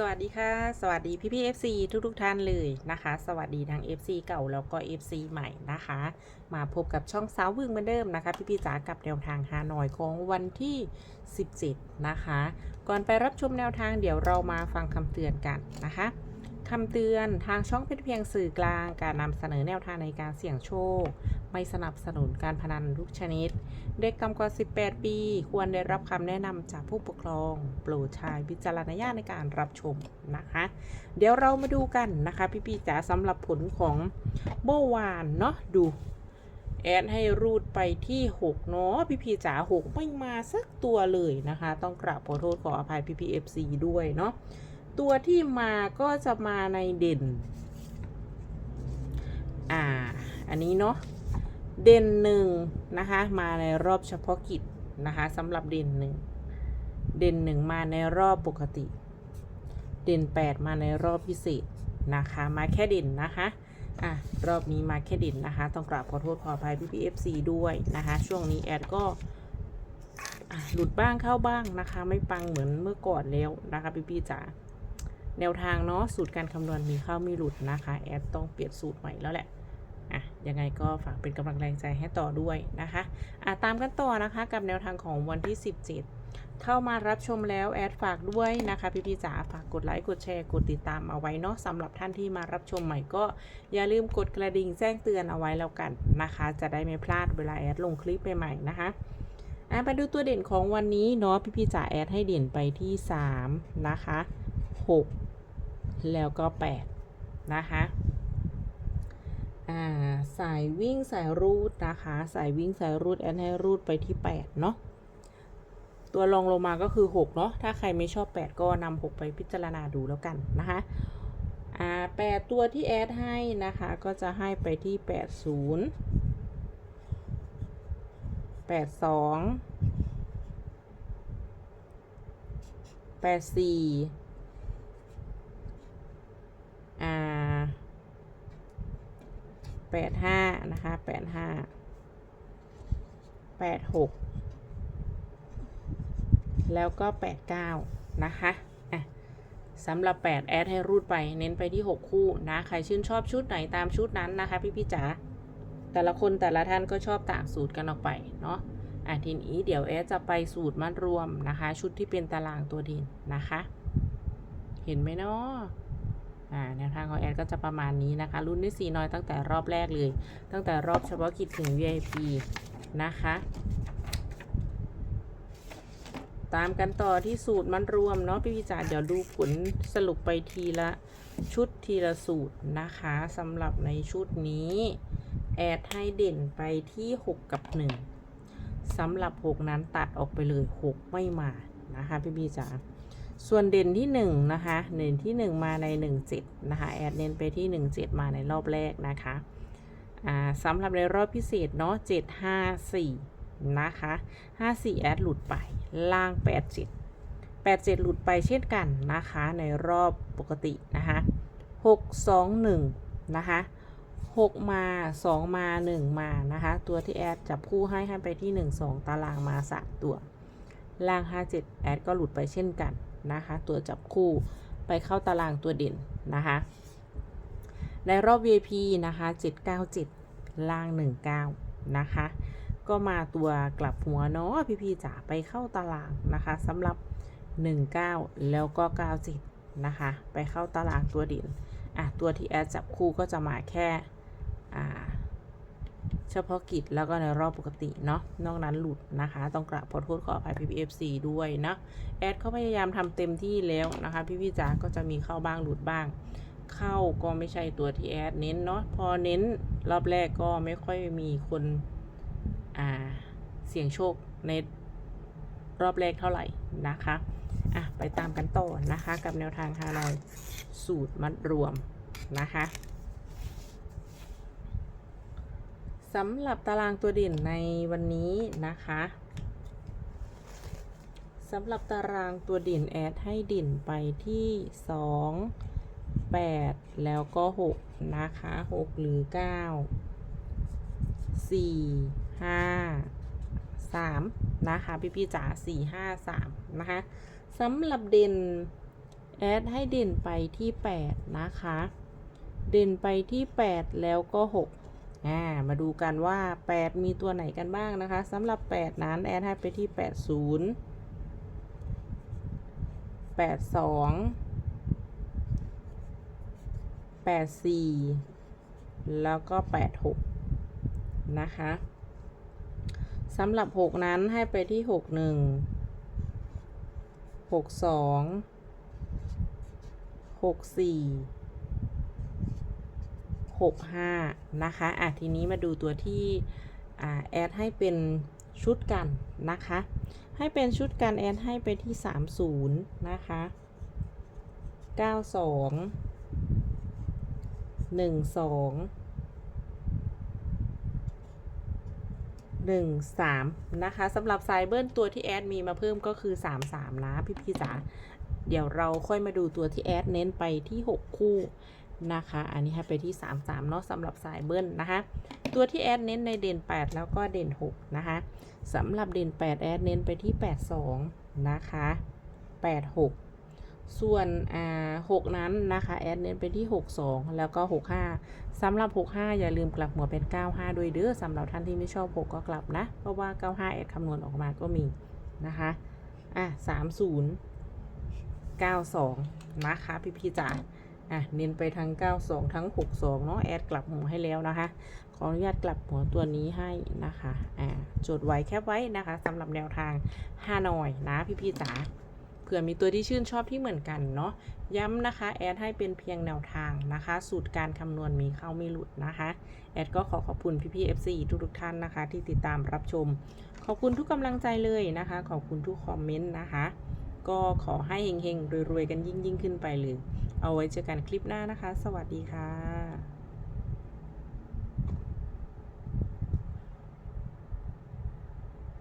สวัสดีค่ะ สวัสดีพี่พี่เอฟซีทุกทุกท่านเลยนะคะ สวัสดีทั้ง FC เก่าแล้วก็ FC ใหม่นะคะ มาพบกับช่องสาววึงเหมือนเดิมนะคะ พี่พี่จ๋ากับแนวทางฮานอยของวันที่ 17 นะคะ ก่อนไปรับชมแนวทางเดี๋ยวเรามาฟังคำเตือนกันนะคะ คำเตือนทางช่องเป็นเพียงสื่อกลางการนำเสนอแนวทางในการเสี่ยงโชค ไม่สนับสนุนการพนันทุกชนิด เด็กต่ำกว่า 18 ปี ควรได้รับคำแนะนำจากผู้ปกครอง โปรดใช้วิจารณญาณในการรับชมนะคะ เดี๋ยวเรามาดูกันนะคะ พี่ปีจ๋าสำหรับผลของเมื่อวานเนาะดูแอดให้รูดไปที่ 6 เนาะพี่พีจ๋า6 ไม่มาสักตัวเลยนะคะ ต้องกราบขอโทษขออภัยพี่พีเอฟซีด้วยเนาะ ตัวที่มาก็จะมาในเด่น อ่า อันนี้เนาะ เด่นหนึ่งนะคะ มาในรอบเฉพาะกิจนะคะสำหรับเด่นหนึ่ง เด่นหนึ่งมาในรอบปกติ เด่นแปดมาในรอบพิเศษนะคะ มาแค่เด่นนะคะอะรอบนี้มาแค่เด่นนะคะ ต้องกราบขอโทษขออภัยพี่พีเอฟซีด้วยนะคะ ช่วงนี้แอดก็หลุดบ้างเข้าบ้างนะคะ ไม่ปังเหมือนเมื่อก่อนแล้วนะคะพี่พี่จ๋า แนวทางเนาะสูตรการคำนวณมีเข้ามีหลุดนะคะ แอดต้องเปลี่ยนสูตรใหม่แล้วแหละอะยังไงก็ฝากเป็นกำลังแรงใจให้ต่อด้วยนะคะอะตามกันต่อนะคะกับแนวทางของวันที่ 17 เข้ามารับชมแล้วแอดฝากด้วยนะคะพี่พี่จ๋าฝากกดไลค์กดแชร์กดติดตามเอาไว้เนาะสำหรับท่านที่มารับชมใหม่ก็อย่าลืมกดกระดิ่งแจ้งเตือนเอาไว้แล้วกันนะคะ จะได้ไม่พลาดเวลาแอดลงคลิปใหม่ๆนะคะอะไปดูตัวเด่นของวันนี้เนาะพี่พี่จ๋าแอดให้เด่นไปที่ 3 นะคะ 6 แล้วก็ 8 นะคะสายวิ่งสายรูดนะคะ สายวิ่งสายรูดแอนให้รูดไปที่ 8 เนาะตัวรองลงมาก็คือ 6 เนาะถ้าใครไม่ชอบ 8 ก็นำ6 ไปพิจารณาดูแล้วกันนะคะแปดตัวที่แอดให้นะคะ ก็จะให้ไปที่ 8 0 8 2 8 4 ปดห้านะคะแปดห้าแปดหกแล้วก็แปดเก้านะคะอะสำหรับ8แอดให้รูดไปเน้นไปที่6คู่นะใครชื่นชอบชุดไหนตามชุดนั้นนะคะ พี่พี่จ๋าแต่ละคนแต่ละท่านก็ชอบต่างสูตรกันออกไปเนาะอะทีนี้เดี๋ยวแอดจะไปสูตรมัดรวมนะคะ ชุดที่เป็นตารางตัวด่นนะคะ เห็นไหมเนาะ อ่าแนวทางของแอดก็จะประมาณนี้นะคะรุ่นที่4น้อยตั้งแต่รอบแรกเลย ตั้งแต่รอบเฉพาะกิจถึง VIP นะคะ ตามกันต่อที่สูตรมันรวมเนาะพี่พิจารเดี๋ยวดูผลสรุปไปทีละชุดทีละสูตรนะคะสำหรับในชุดนี้แอดให้เด่นไปที่ 6 กับ 1สำหรับ 6 นั้นตัดออกไปเลย 6 ไม่มานะคะพี่พี่จ๋า ส่วนเด่นที่1นะคะเด่นที่ 1 มาใน 17 นะคะ แอดเน้นไปที่ 17 มาในรอบแรกนะคะสำหรับในรอบพิเศษเนาะ754 นะคะ 54 แอดหลุดไป ล่าง 87 87 หลุดไปเช่นกันนะคะ ในรอบปกตินะคะ 621 นะคะ 6 มา 2 มา 1 มานะคะ ตัวที่แอดจับคู่ให้ให้ไปที่ 1 2 ตารางมา 3 ตัว ล่าง 57 แอดก็หลุดไปเช่นกัน นะคะ ตัวจับคู่ไปเข้าตารางตัวเด่นนะคะ ในรอบ VIP นะคะ 797 ล่าง 19 นะคะ ก็มาตัวกลับหัวเนาะพี่ๆจ๋าไปเข้าตารางนะคะสำหรับ 19 แล้วก็ 97 นะคะ ไปเข้าตารางตัวเด่นอะตัวที่แอดจับคู่ก็จะมาแค่อ่า เฉพาะกิจแล้วก็ในรอบปกติเนาะนอกนั้นหลุดนะคะ ต้องกราบขอโทษขออภัยพี่พีเอฟซีด้วยนะแอดเขาพยายามทำเต็มที่แล้วนะคะพี่พี่จ๋าก็จะมีเข้าบ้างหลุดบ้าง เข้าก็ไม่ใช่ตัวที่แอดเน้นเนาะพอเน้นรอบแรกก็ไม่ค่อยมีคนอ่าเสี่ยงโชคในรอบแรกเท่าไหร่นะคะอะไปตามกันต่อนะคะ กับแนวทางฮานอยสูตรมัดรวมนะคะ สำหรับตารางตัวเด่นในวันนี้นะคะสำหรับตารางตัวเด่นแอดให้เด่นไปที่ 2 8 แล้วก็ 6 นะคะ 6 หรือ 9 4 5 3 นะคะ พี่พี่จ๋า4 5 3 นะคะสำหรับเด่นแอดให้เด่นไปที่ 8 นะคะ เด่นไปที่ 8 แล้วก็ 6 อ่ามาดูกันว่า 8 มีตัวไหนกันบ้างนะคะสำหรับ 8 นั้นแอดให้ไปที่ 80 82 84 แล้วก็ 86 นะคะสำหรับ 6 นั้นให้ไปที่ 61 62 64 65 นะคะ อะ ทีนี้มาดูตัวที่อ่าแอดให้เป็นชุดกันนะคะ ให้เป็นชุดกันแอดให้ไปที่ 30 นะคะ 92 12 13 นะคะสำหรับสายเบิ้ลตัวที่แอดมีมาเพิ่มก็คือ 33 นะ พี่พี่จ๋าเดี๋ยวเราค่อยมาดูตัวที่แอดเน้นไปที่ 6 คู่ นะคะ อันนี้ให้ไปที่ 33เนาะสำหรับสายเบิ้ลนะคะ ตัวที่แอดเน้นในเด่น 8 แล้วก็เด่น 6 นะคะสำหรับเด่น 8 แอดเน้นไปที่ 82 นะคะ 86 ส่วนอ่า6นั้นนะคะ แอดเน้นไปที่ 62 แล้วก็ 65สำหรับ 65 อย่าลืมกลับหัวเป็น 95 ด้วยเด้อสำหรับท่านที่ไม่ชอบ 6 ก็กลับนะ เพราะว่า 95 แอดคำนวณออกมาก็มีนะคะอะ30 92 นะคะ พี่พี่ๆจ๋า อะเน้นไปทั้ง 92 ทั้ง 62 เนาะแอดกลับหัวให้แล้วนะคะ ขออนุญาตกลับหัวตัวนี้ให้นะคะอ่าจดไว้แคปไว้นะคะสำหรับแนวทางฮานอยนะพี่พี่จ๋าเผื่อมีตัวที่ชื่นชอบที่เหมือนกันเนาะย้ำนะคะ แอดให้เป็นเพียงแนวทางนะคะ สูตรการคำนวณมีเข้าไม่หลุดนะคะ แอดก็ขอขอบคุณพี่ๆ FC ทุกๆท่านนะคะ ที่ติดตามรับชม ขอบคุณทุกกำลังใจเลยนะคะ ขอบคุณทุกคอมเมนต์นะคะ ก็ขอให้เฮงๆ รวยๆ กันยิ่งๆ ขึ้นไปเลย เอาไว้เจอกันคลิปหน้านะคะ สวัสดีค่ะ